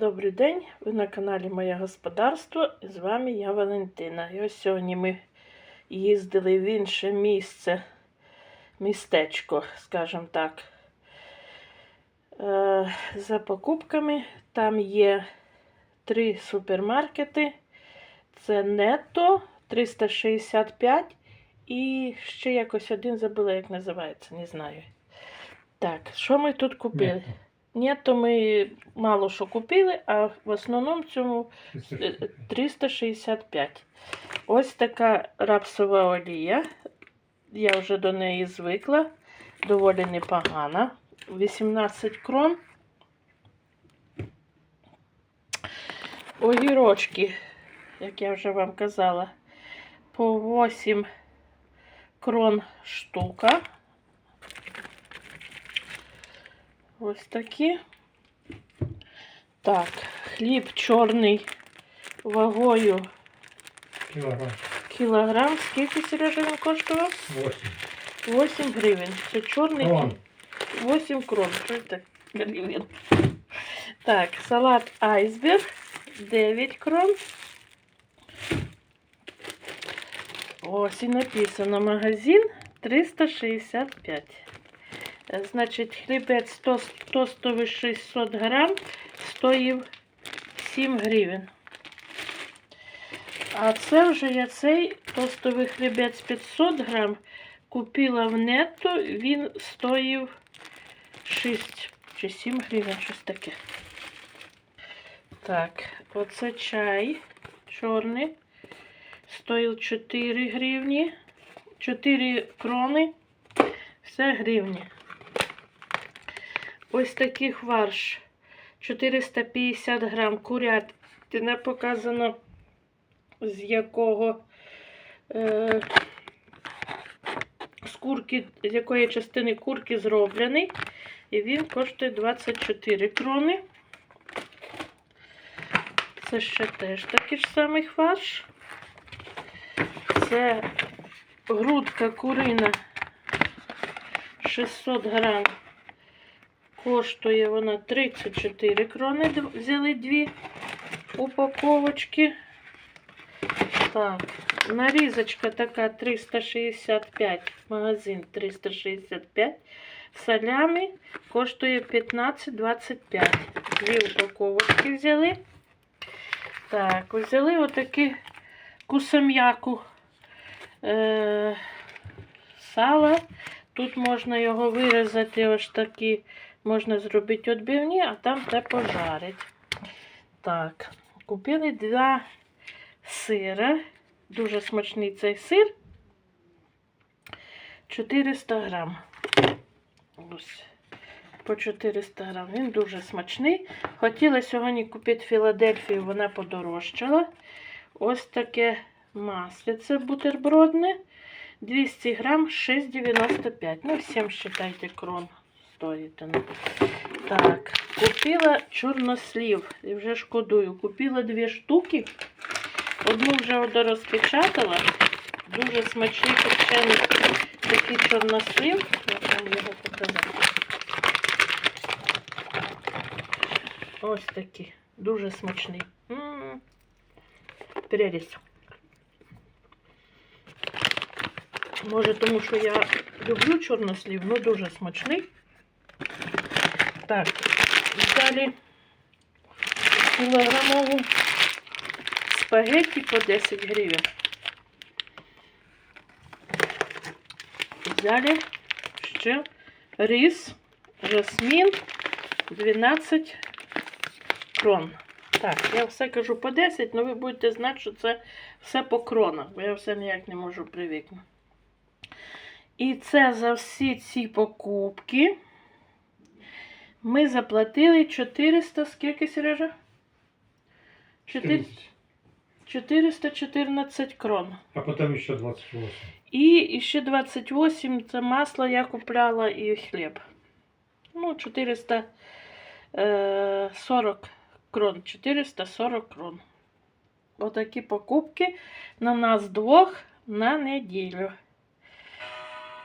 Добрий день, ви на каналі Моє Господарство і з вами я Валентина. І ось сьогодні ми їздили в інше місце, містечко, скажімо так, е, за покупками. Там є три супермаркети. Це Нетто 365 і ще якось один забула, як називається, не знаю. Так, що ми тут купили? Ні, то ми мало що купили, а в основному цьому е, 365. Ось така рапсова олія. Я вже до неї звикла. Доволі непогана. 18 крон. Огірочки, як я вже вам казала, по 8 крон штука. Ось такі. Так, хліб чорний вагою Кілограм. кілограм. Скільки Сережа він коштував? 8. 8 гривень. Це чорний Крон. 8 крон. Гривень. Так, салат айсберг 9 крон. Ось і написано магазин 365. Значить, хлібець 100, тостовий 600 грам стоїв 7 гривень. А це вже я цей тостовий хлібець 500 грам купила в нетто, він стоїв 6 чи 7 гривень, щось таке. Так, оце чай чорний. Стоїв 4 гривні. 4 крони. Все гривні. Ось такий фарш. 450 грам курятина показано, з якого е, з курки, з якої частини курки зроблений. І він коштує 24 крони. Це ще теж такий ж самий фарш. Це грудка курина 600 грам. Коштує вона 34 крони. Взяли дві упаковочки. Так, нарізочка така 365, магазин 365. Салями коштує 15-25. Дві упаковочки взяли. Так, взяли отакі кусам'яку е, сала. Тут можна його вирізати ось такі, можна зробити відбивні, а там те пожарить. Так, купили два сира. Дуже смачний цей сир. 400 грам. Ось. По 400 грам. Він дуже смачний. Хотіла сьогодні купити Філадельфію, вона подорожчала. Ось таке маслице бутербродне. 200 грам 6,95. Ну, всім вважайте, крон стоїть. Так, купила чорнослів. І вже шкодую. Купила дві штуки. Одну вже розпечатала. Дуже смачний копчений такий чорнослив. Я вам його показати. Ось такий. Дуже смачний. М. Може, тому що я люблю чорнослів, ну дуже смачний. Так, далі кілограмову спагетті по 10 гривень. Взяли ще рис, жасмін 12 крон. Так, я все кажу по 10, але ви будете знати, що це все по кронах, бо я все ніяк не можу привикнути. І це за всі ці покупки ми заплатили 400, скільки, Сережа? 4 414 крон. А потом еще 28. І ще 28 це масло я купляла і хліб. Ну, 440 крон. 440 крон. Отакі покупки на нас двох на неділю.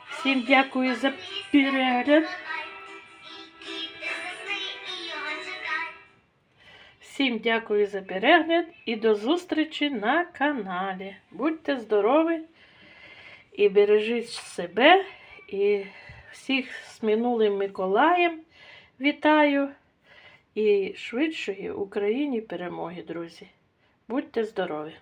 Всім дякую за перегляд. Всім дякую за перегляд і до зустрічі на каналі. Будьте здорові і бережіть себе і всіх з минулим Миколаєм вітаю і швидшої Україні перемоги, друзі. Будьте здорові!